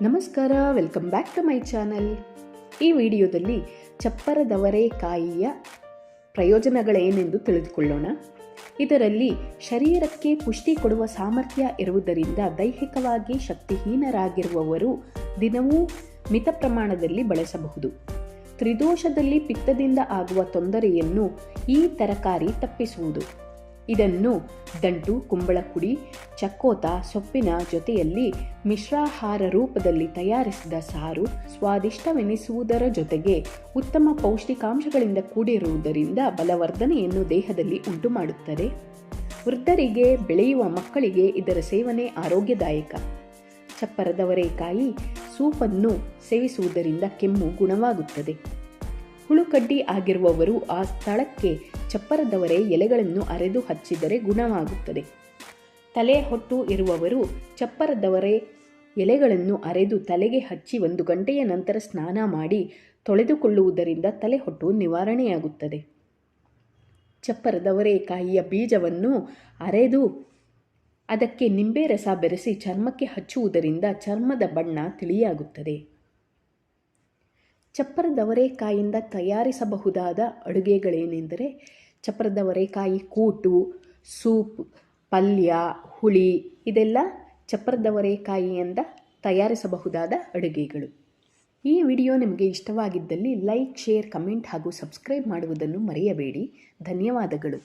ನಮಸ್ಕಾರ welcome back to my channel ಈ ವಿಡಿಯೋದಲ್ಲಿ ಚಪ್ಪರದವರೆಕಾಯಿಯ ಪ್ರಯೋಜನಗಳೇನೆಂದು ತಿಳಿದುಕೊಳ್ಳೋಣ. ಇದರಲ್ಲಿ ಶರೀರಕ್ಕೆ ಪುಷ್ಟಿ ಕೊಡುವ ಸಾಮರ್ಥ್ಯ ಇರುವುದರಿಂದ ದೈಹಿಕವಾಗಿ ಶಕ್ತಿಹೀನರಾಗಿರುವವರು ದಿನವೂ ಮಿತ ಪ್ರಮಾಣದಲ್ಲಿ ಬಳಸಬಹುದು. ತ್ರಿದೋಷದಲ್ಲಿ ಪಿತ್ತದಿಂದ ಆಗುವ ತೊಂದರೆಯನ್ನು ಈ ತರಕಾರಿ ತಪ್ಪಿಸುವುದು. ಇದನ್ನು ದಂಟು ಕುಂಬಳಕುಡಿ ಚಕ್ಕೋತ, ಸೊಪ್ಪಿನ ಜೊತೆಯಲ್ಲಿ ಮಿಶ್ರಾಹಾರ ರೂಪದಲ್ಲಿ ತಯಾರಿಸಿದ ಸಾರು ಸ್ವಾದಿಷ್ಟವೆನಿಸುವುದರ ಜೊತೆಗೆ ಉತ್ತಮ ಪೌಷ್ಟಿಕಾಂಶಗಳಿಂದ ಕೂಡಿರುವುದರಿಂದ ಬಲವರ್ಧನೆಯನ್ನು ದೇಹದಲ್ಲಿ ಉಂಟು ಮಾಡುತ್ತದೆ ವೃದ್ಧರಿಗೆ, ಬೆಳೆಯುವ ಮಕ್ಕಳಿಗೆ ಇದರ ಸೇವನೆ ಆರೋಗ್ಯದಾಯಕ. ಚಪ್ಪರದವರೆಕಾಯಿ ಸೂಪನ್ನು ಸೇವಿಸುವುದರಿಂದ ಕೆಮ್ಮು ಗುಣವಾಗುತ್ತದೆ. ಹುಳುಕಡ್ಡಿ ಆಗಿರುವವರು ಆ ಸ್ಥಳಕ್ಕೆ ಚಪ್ಪರದವರೆ ಎಲೆಗಳನ್ನು ಅರೆದು ಹಚ್ಚಿದರೆ ಗುಣವಾಗುತ್ತದೆ. ತಲೆ ಹೊಟ್ಟು ಇರುವವರು ಚಪ್ಪರದವರೆ ಎಲೆಗಳನ್ನು ಅರೆದು ತಲೆಗೆ ಹಚ್ಚಿ ಒಂದು ಗಂಟೆಯ ನಂತರ ಸ್ನಾನ ಮಾಡಿ ತೊಳೆದುಕೊಳ್ಳುವುದರಿಂದ ತಲೆ ಹೊಟ್ಟು ನಿವಾರಣೆಯಾಗುತ್ತದೆ. ಚಪ್ಪರದವರೆಕಾಯಿಯ ಬೀಜವನ್ನು ಅರೆದು ಅದಕ್ಕೆ ನಿಂಬೆ ರಸ ಬೆರೆಸಿ ಚರ್ಮಕ್ಕೆ ಹಚ್ಚುವುದರಿಂದ ಚರ್ಮದ ಬಣ್ಣ ತಿಳಿಯಾಗುತ್ತದೆ. ಚಪ್ಪರದವರೆಕಾಯಿಂದ ತಯಾರಿಸಬಹುದಾದ ಅಡುಗೆಗಳೇನೆಂದರೆ ಚಪ್ಪರದವರೆಕಾಯಿ ಕೂಟು, ಸೂಪ್, ಪಲ್ಯ, ಹುಳಿ ಇದೆಲ್ಲ ಚಪ್ಪರದವರೆಕಾಯಿಯಿಂದ ತಯಾರಿಸಬಹುದಾದ ಅಡುಗೆಗಳು. ಈ ವಿಡಿಯೋ ನಿಮಗೆ ಇಷ್ಟವಾಗಿದ್ದಲ್ಲಿ ಲೈಕ್, ಶೇರ್, ಕಮೆಂಟ್ ಹಾಗೂ ಸಬ್ಸ್ಕ್ರೈಬ್ ಮಾಡುವುದನ್ನು ಮರೆಯಬೇಡಿ. ಧನ್ಯವಾದಗಳು.